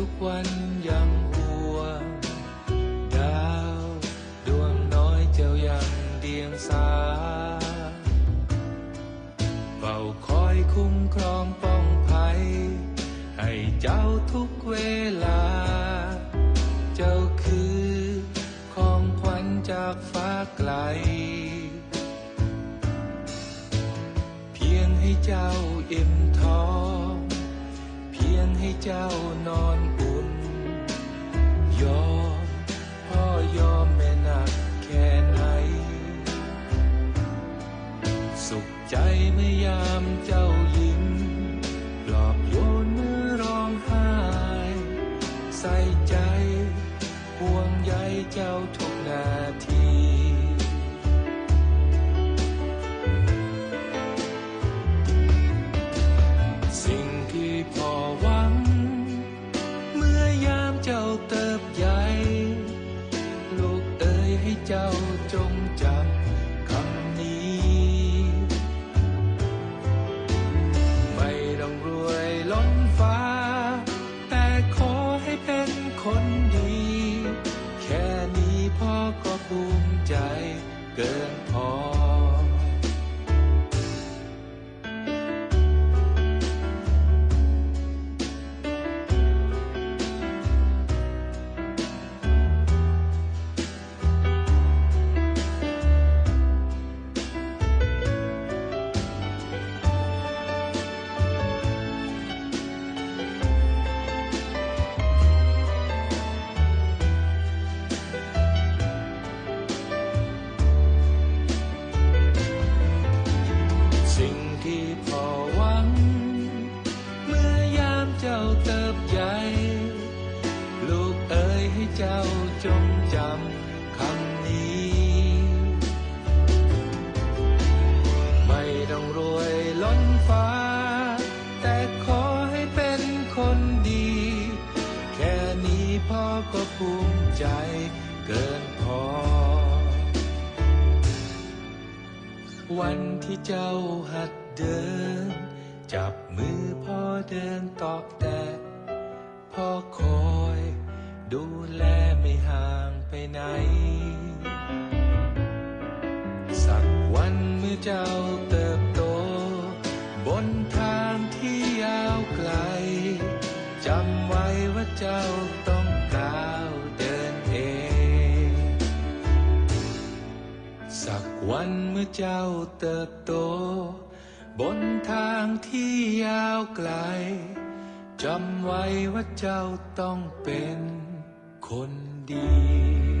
ทุกวันยังห่วดาวดวงน้อยเจ้ายังเดียงสาเฝ้าคอยคุ้มครองป้องภัย ให้เจ้าทุกเวลา เจ้าคือของขวัญจากฟ้าไกล เพียงให้เจ้าอิ่มท้อง ให้เจ้านอนอุ่น ยอมพ่อยอมแม่หนักแค่ไหน สุขใจเมื่อยามเจ้ายิ้มปลอบโยนเมื่อร้องไห้ ใส่ใจห่วงใยเจ้าทุกนาที สิ่งที่พ่อหวัง เมื่อยามเจ้าเติบใหญ่ลูกเอ๋ยให้เจ้าจงจำคำนี้ ไม่ต้องรวยล้นฟ้า แต่ขอให้เป็นคนดี แค่นี้พ่อก็ภูมิใจเกิน วันที่เจ้าหัดเดิน จับมือพ่อเดินต่อแต่พ่อคอย ดูแลไม่ห่างไปไหน สักวันเมื่อเจ้าเติบโต บนทางที่ยาวไกลจำไว้ว่าเจ้าต้อง เจ้าเติบโต บนทางที่ยาวไกลจำไว้ว่าเจ้าต้องเป็นคนดี